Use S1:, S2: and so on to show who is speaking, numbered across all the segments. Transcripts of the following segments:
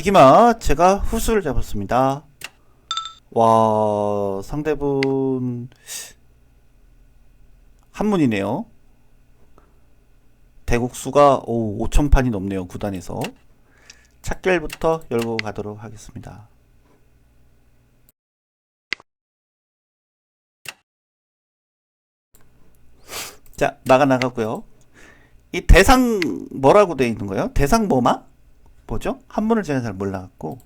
S1: 기마 제가 후수를 잡았습니다. 와 상대분 한문이네요. 대국수가 오 5천 판이 넘네요 구단에서 찻결부터 열고 가도록 하겠습니다. 자 나가 나가고요. 이 대상 뭐라고 되어 있는 거예요? 대상 뭐마? 뭐죠? 한문을 제가 잘 몰라갖고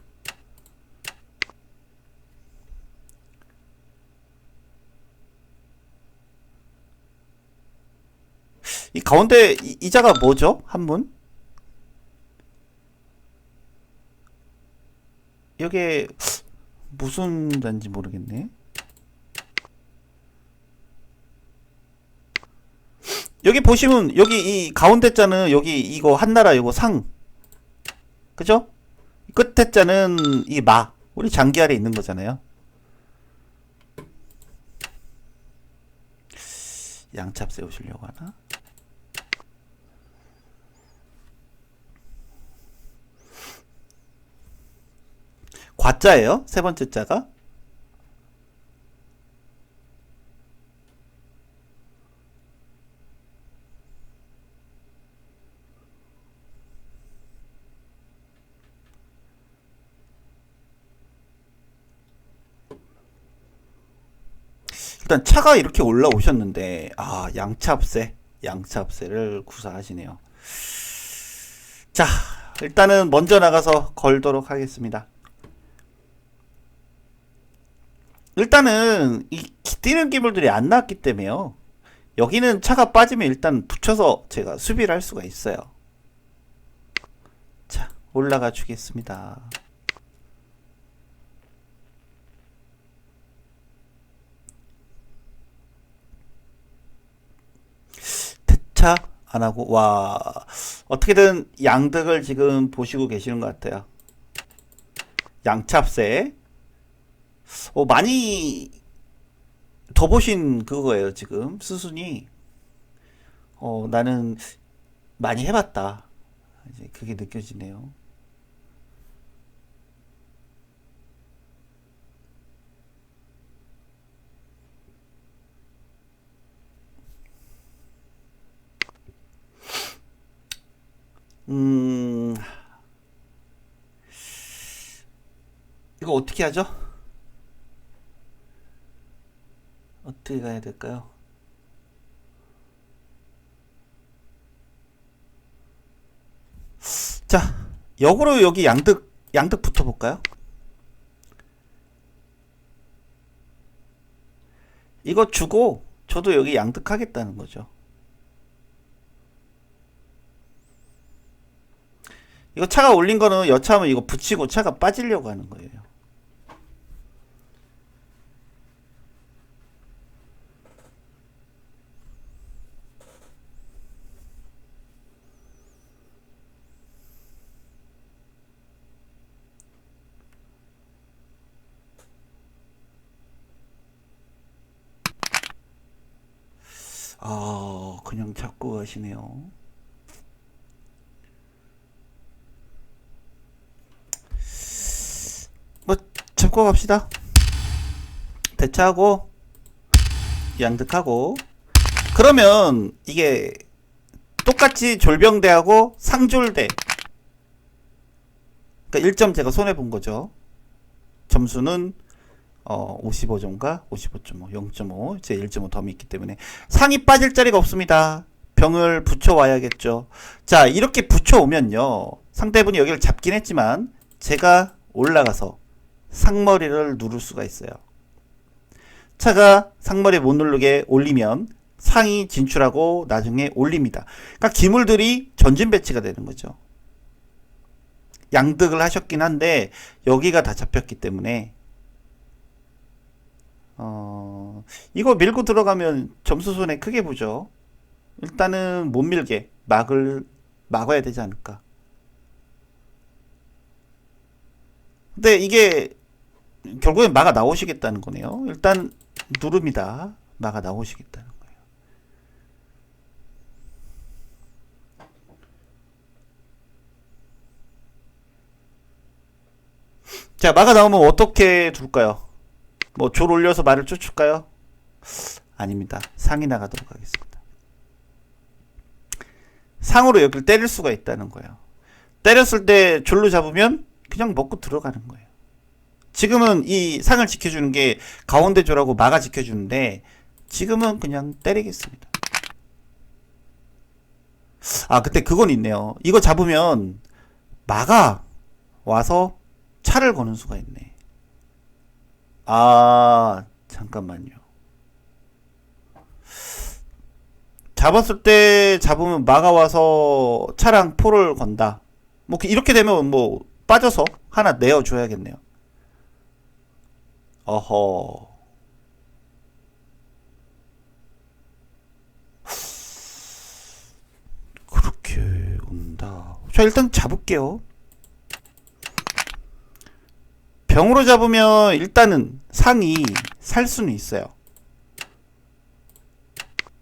S1: 이 가운데 이, 이 자가 뭐죠? 한문? 여기에 무슨 단지 모르겠네. 여기 보시면 여기 이 가운데 자는 여기 이거 한나라 이거 상 그죠? 끝에 자는 이 마 우리 장기 아래 있는 거잖아요. 양찹 세우시려고 하나? 과자예요? 세 번째 자가? 일단 차가 이렇게 올라오셨는데 아 양찹새 양찹새를 구사하시네요. 자 일단은 먼저 나가서 걸도록 하겠습니다. 일단은 이 뛰는 기물들이 안 나왔기 때문에요. 여기는 차가 빠지면 일단 붙여서 제가 수비를 할 수가 있어요. 자 올라가 주겠습니다. 대차 안 하고 와 어떻게든 양득을 지금 보시고 계시는 것 같아요. 양찹새 어, 많이 더 보신 그거예요 지금 수순이 어 나는 많이 해봤다 이제 그게 느껴지네요. 음, 이거 어떻게 하죠? 어떻게 가야 될까요? 자, 역으로 여기 양득, 양득 붙어볼까요? 이거 주고, 저도 여기 양득하겠다는 거죠. 이거 차가 올린 거는 여차하면 이거 붙이고 차가 빠지려고 하는 거예요. 아, 그냥 잡고 가시네요. 뭐 잡고 갑시다. 대차하고 양득하고 그러면 이게 똑같이 졸병대하고 상졸대 그러니까 1점 제가 손해 본 거죠. 점수는 어 55점과 55.5, 0.5, 제 1.5 덤이 있기 때문에 상이 빠질 자리가 없습니다. 병을 붙여 와야겠죠. 자, 이렇게 붙여 오면요. 상대분이 여기를 잡긴 했지만 제가 올라가서 상머리를 누를 수가 있어요. 차가 상머리 못 누르게 올리면 상이 진출하고 나중에 올립니다. 그러니까 기물들이 전진 배치가 되는 거죠. 양득을 하셨긴 한데 여기가 다 잡혔기 때문에 어 이거 밀고 들어가면 점수 손해 크게 보죠. 일단은 못 밀게 막을 막아야 되지 않을까. 근데 이게 결국엔 막아 나오시겠다는 거네요. 일단 누릅니다. 막아 나오시겠다는 거예요. 자, 마가 나오면 어떻게 둘까요? 뭐, 줄 올려서 말을 쫓을까요? 아닙니다. 상이 나가도록 하겠습니다. 상으로 여기를 때릴 수가 있다는 거예요. 때렸을 때 줄로 잡으면 그냥 먹고 들어가는 거예요. 지금은 이 상을 지켜주는 게 가운데 줄하고 마가 지켜주는데 지금은 그냥 때리겠습니다. 아, 그때 그건 있네요. 이거 잡으면 마가 와서 차를 거는 수가 있네. 아, 잠깐만요. 잡았을 때 잡으면 마가 와서 차랑 포를 건다. 뭐 이렇게 되면 뭐 빠져서 하나 내어 줘야겠네요. 어허. 그렇게 온다. 자, 일단 잡을게요. 병으로 잡으면 일단은 상이 살 수는 있어요.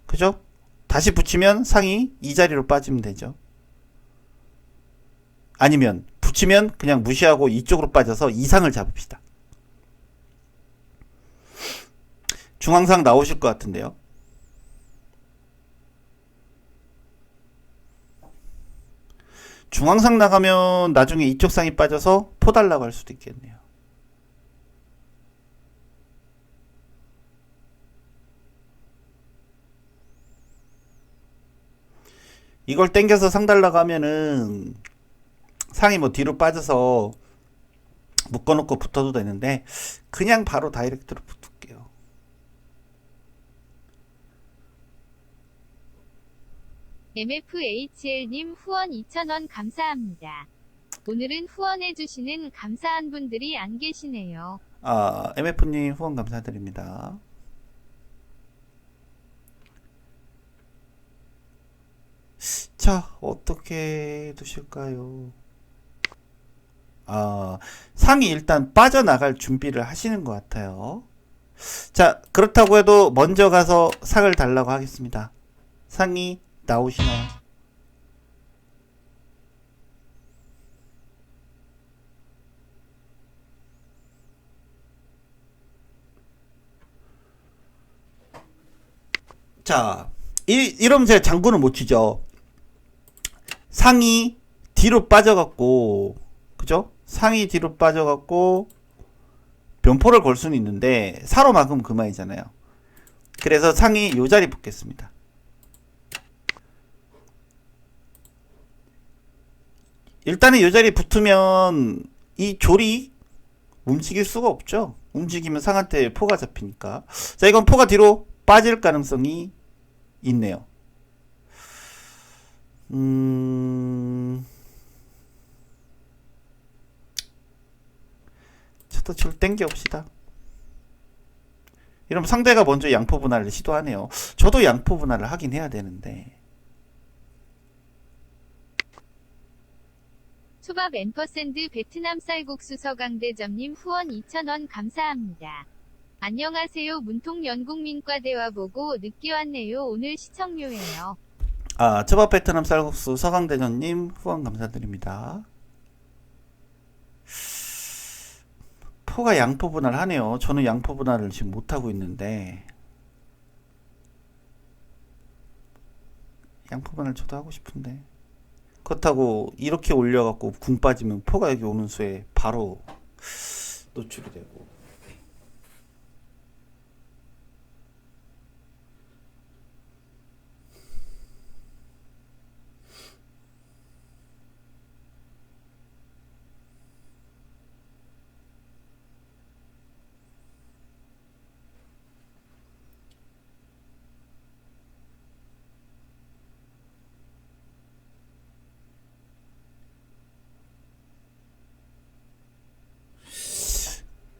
S1: 그죠? 다시 붙이면 상이 이 자리로 빠지면 되죠. 아니면 붙이면 그냥 무시하고 이쪽으로 빠져서 이상을 잡읍시다. 중앙상 나오실 것 같은데요. 중앙상 나가면 나중에 이쪽 상이 빠져서 포 달라고 할 수도 있겠네요. 이걸 땡겨서 상 달라고 하면은 상이 뭐 뒤로 빠져서 묶어놓고 붙어도 되는데 그냥 바로 다이렉트로 붙을게요.
S2: MFHL님 후원 2,000원 감사합니다. 오늘은 후원해주시는 감사한 분들이 안 계시네요.
S1: 아, MF님 후원 감사드립니다. 자, 어떻게 두실까요? 아, 상이 일단 빠져나갈 준비를 하시는 것 같아요. 자, 그렇다고 해도 먼저 가서 상을 달라고 하겠습니다. 상이 나오시나요? 자, 이, 이러면 제가 장군을 못 치죠. 상이 뒤로 빠져갖고, 그죠? 상이 뒤로 빠져갖고, 변포를 걸 수는 있는데, 사로 막으면 그만이잖아요. 그래서 상이 요 자리 붙겠습니다. 일단은 요 자리 붙으면, 이 졸이 움직일 수가 없죠. 움직이면 상한테 포가 잡히니까. 자, 이건 포가 뒤로 빠질 가능성이 있네요. 음, 저도 줄 땡겨 봅시다. 이러면 상대가 먼저 양포 분할을 시도하네요. 저도 양포 분할을 하긴 해야 되는데.
S2: 초밥 앤퍼샌드 베트남 쌀국수 서강대점님 후원 2,000원 감사합니다. 안녕하세요. 문통 연국민과 대화 보고 늦게 왔네요. 오늘 시청료예요.
S1: 아, 초밥 베트남 쌀국수 서강대전님 후원 감사드립니다. 포가 양포 분할 하네요. 저는 양포 분할을 지금 못 하고 있는데. 양포 분할 저도 하고 싶은데. 그렇다고 이렇게 올려갖고 궁 빠지면 포가 여기 오는 수에 바로 노출이 되고.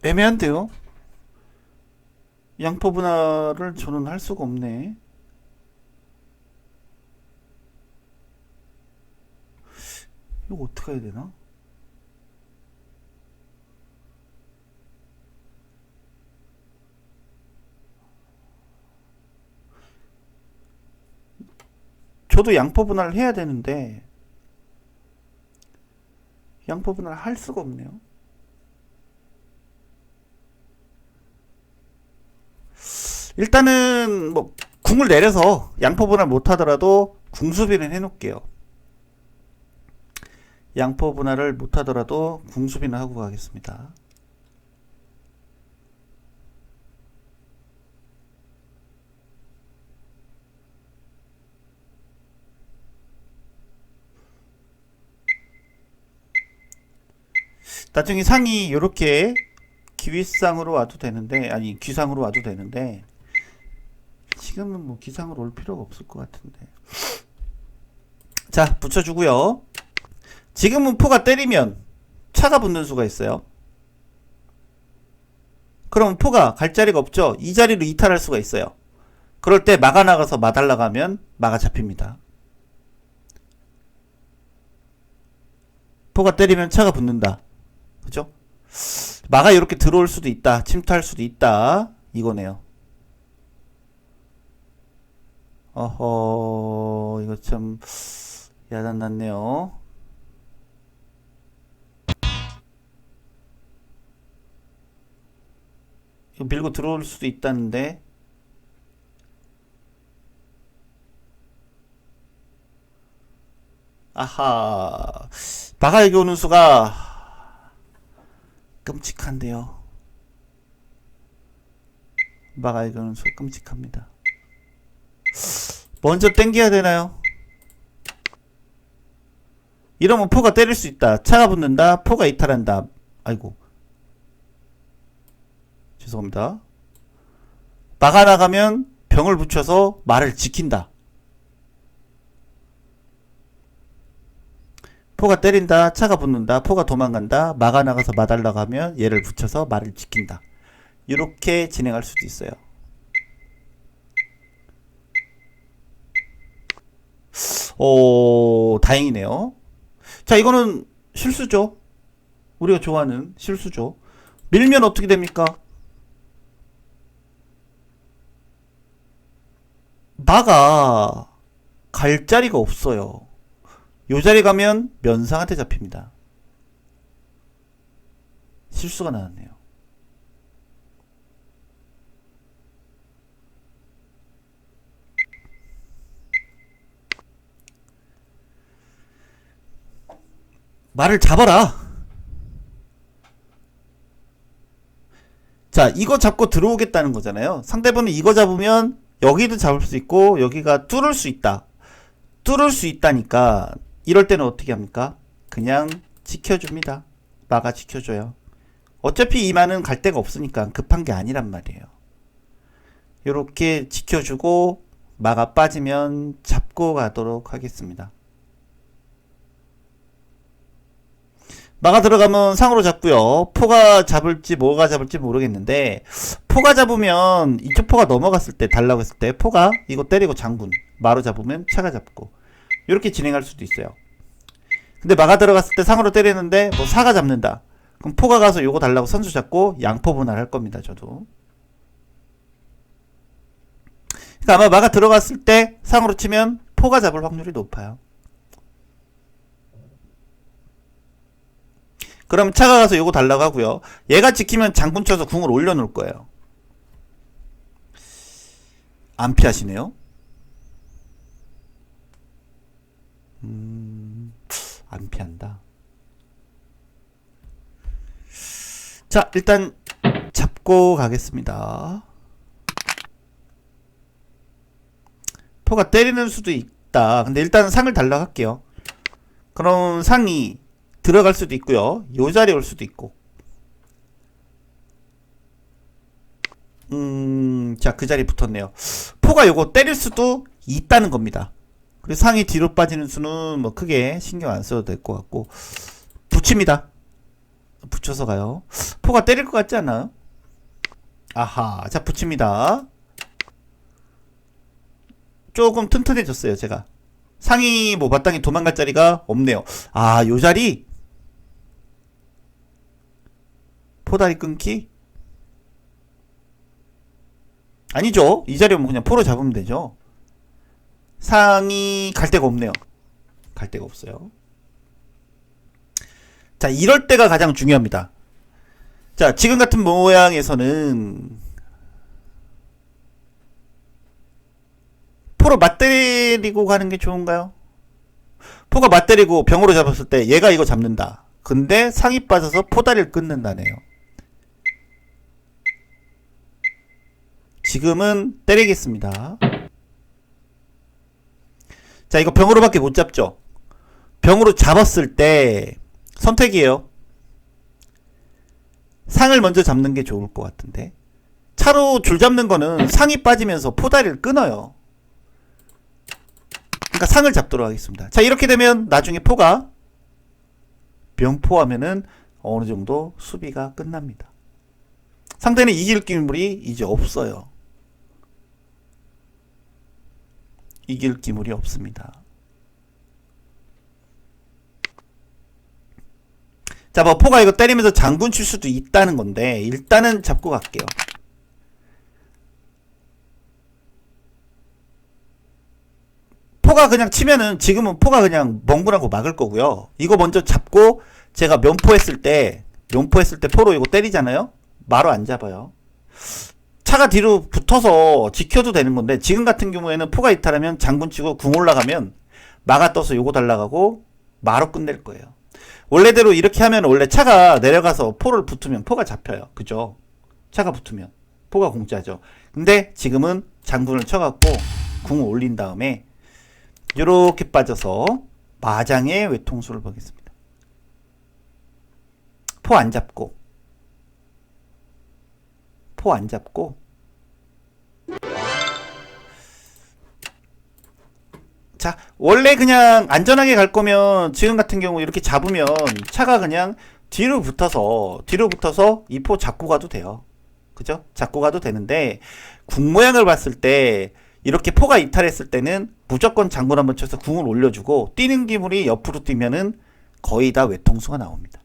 S1: 애매한데요? 양포 분할을 저는 할 수가 없네. 이거 어떻게 해야 되나? 저도 양포 분할을 해야 되는데 양포 분할 할 수가 없네요. 일단은 뭐 궁을 내려서 양포 분할 못 하더라도 궁수비는 해놓을게요. 양포 분할을 못 하더라도 궁수비는 하고 가겠습니다. 나중에 상이 이렇게 기위상으로 와도 되는데 아니 귀상으로 와도 되는데 지금은 뭐 기상으로 올 필요가 없을 것 같은데 자 붙여주고요 지금은 포가 때리면 차가 붙는 수가 있어요 그럼 포가 갈 자리가 없죠 이 자리로 이탈할 수가 있어요 그럴 때 막아 나가서 마달라 가면 막아 잡힙니다 포가 때리면 차가 붙는다 그죠? 마가 이렇게 들어올 수도 있다. 침투할 수도 있다. 이거네요. 어허, 이거 참 야단 났네요. 이거 밀고 들어올 수도 있다는데. 아하, 여기 오는 수가 끔찍한데요. 마가이거는 소 끔찍합니다. 먼저 땡겨야 되나요? 이러면 포가 때릴 수 있다. 차가 붙는다. 포가 이탈한다. 아이고. 죄송합니다. 막아 나가면 병을 붙여서 말을 지킨다. 포가 때린다, 차가 붙는다, 포가 도망간다, 막아 나가서 마달라고 하면 얘를 붙여서 말을 지킨다. 이렇게 진행할 수도 있어요. 오, 다행이네요. 자, 이거는 실수죠. 우리가 좋아하는 실수죠. 밀면 어떻게 됩니까? 마가 갈 자리가 없어요. 요 자리 가면 면상한테 잡힙니다. 실수가 나왔네요. 말을 잡아라. 자, 이거 잡고 들어오겠다는 거잖아요. 상대방은 이거 잡으면 여기도 잡을 수 있고 여기가 뚫을 수 있다. 뚫을 수 있다니까 이럴 때는 어떻게 합니까? 그냥 지켜줍니다. 마가 지켜줘요. 어차피 이만은 갈 데가 없으니까 급한 게 아니란 말이에요. 이렇게 지켜주고 마가 빠지면 잡고 가도록 하겠습니다. 마가 들어가면 상으로 잡고요. 포가 잡을지 뭐가 잡을지 모르겠는데 포가 잡으면 이쪽 포가 넘어갔을 때 달라고 했을 때 포가 이거 때리고 장군 마로 잡으면 차가 잡고 이렇게 진행할 수도 있어요. 근데 마가 들어갔을 때 상으로 때리는데 뭐 사가 잡는다. 그럼 포가 가서 요거 달라고 선수 잡고 양포 분할할 겁니다. 저도. 그러니까 아마 마가 들어갔을 때 상으로 치면 포가 잡을 확률이 높아요. 그럼 차가 가서 요거 달라고 하고요. 얘가 지키면 장군 쳐서 궁을 올려놓을 거예요. 안 피하시네요. 음, 안 피한다. 자, 일단 잡고 가겠습니다. 포가 때리는 수도 있다. 근데 일단 상을 달라고 할게요. 그럼 상이 들어갈 수도 있고요. 요 자리에 올 수도 있고. 음, 자, 그 자리에 붙었네요. 포가 요거 때릴 수도 있다는 겁니다. 그리고 상이 뒤로 빠지는 수는 뭐 크게 신경 안 써도 될 것 같고. 붙입니다. 붙여서 가요. 포가 때릴 것 같지 않나요? 아하. 자, 붙입니다. 조금 튼튼해졌어요, 제가. 상이 뭐 마땅히 도망갈 자리가 없네요. 아, 요 자리? 포다리 끊기? 아니죠. 이 자리면 그냥 포로 잡으면 되죠. 상이 갈 데가 없네요. 갈 데가 없어요. 자, 이럴 때가 가장 중요합니다. 자, 지금 같은 모양에서는 앞으로 맞때리고 가는 게 좋은가요? 포가 맞때리고 병으로 잡았을 때 얘가 이거 잡는다. 근데 상이 빠져서 포다리를 끊는다네요. 지금은 때리겠습니다. 자, 이거 병으로밖에 못 잡죠? 병으로 잡았을 때 선택이에요. 상을 먼저 잡는 게 좋을 것 같은데. 차로 줄 잡는 거는 상이 빠지면서 포다리를 끊어요. 그러니까 상을 잡도록 하겠습니다. 자, 이렇게 되면 나중에 포가 병포하면은 어느 정도 수비가 끝납니다. 상대는 이길 기물이 이제 없어요. 이길 기물이 없습니다. 자, 뭐 포가 이거 때리면서 장군 칠 수도 있다는 건데 일단은 잡고 갈게요. 포가 그냥 치면은 지금은 포가 그냥 멍구라고 막을 거고요. 이거 먼저 잡고 제가 면포했을 때 면포했을 때 포로 이거 때리잖아요. 마로 안 잡아요. 차가 뒤로 붙어서 지켜도 되는 건데 지금 같은 경우에는 포가 이탈하면 장군 치고 궁 올라가면 마가 떠서 요거 달라가고 마로 끝낼 거예요. 원래대로 이렇게 하면 원래 차가 내려가서 포를 붙으면 포가 잡혀요. 그죠? 차가 붙으면 포가 공짜죠. 근데 지금은 장군을 쳐갖고 궁을 올린 다음에 이렇게 빠져서 마장의 외통수를 보겠습니다. 포 안 잡고 포 안 잡고 자 원래 그냥 안전하게 갈 거면 지금 같은 경우 이렇게 잡으면 차가 그냥 뒤로 붙어서 뒤로 붙어서 이 포 잡고 가도 돼요. 그죠? 잡고 가도 되는데 궁 모양을 봤을 때 이렇게 포가 이탈했을 때는 무조건 장군 한번 쳐서 궁을 올려주고 뛰는 기물이 옆으로 뛰면은 거의 다 외통수가 나옵니다.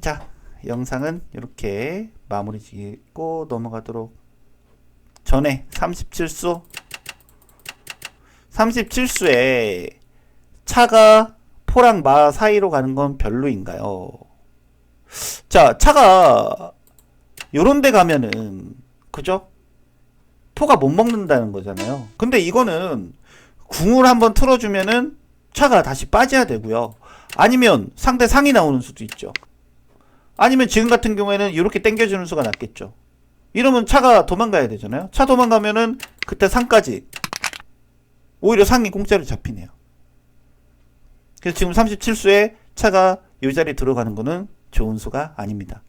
S1: 자, 영상은 이렇게 마무리 짓고 넘어가도록 전에 37수 37수에 차가 포랑 마 사이로 가는 건 별로인가요? 자, 차가 요런 데 가면은 그죠? 포가 못 먹는다는 거잖아요. 근데 이거는 궁을 한번 틀어주면은 차가 다시 빠져야 되고요. 아니면 상대 상이 나오는 수도 있죠. 아니면 지금 같은 경우에는 이렇게 당겨주는 수가 낫겠죠. 이러면 차가 도망가야 되잖아요. 차 도망가면은 그때 상까지 오히려 상이 공짜로 잡히네요. 그래서 지금 37수에 차가 이 자리 들어가는 거는 좋은 수가 아닙니다.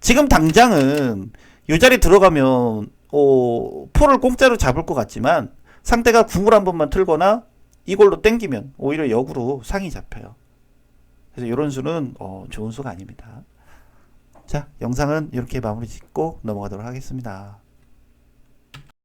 S1: 지금 당장은 이 자리 들어가면 어, 포를 공짜로 잡을 것 같지만 상대가 궁을 한 번만 틀거나 이걸로 땡기면 오히려 역으로 상이 잡혀요. 그래서 이런 수는 어, 좋은 수가 아닙니다. 자, 영상은 이렇게 마무리 짓고 넘어가도록 하겠습니다.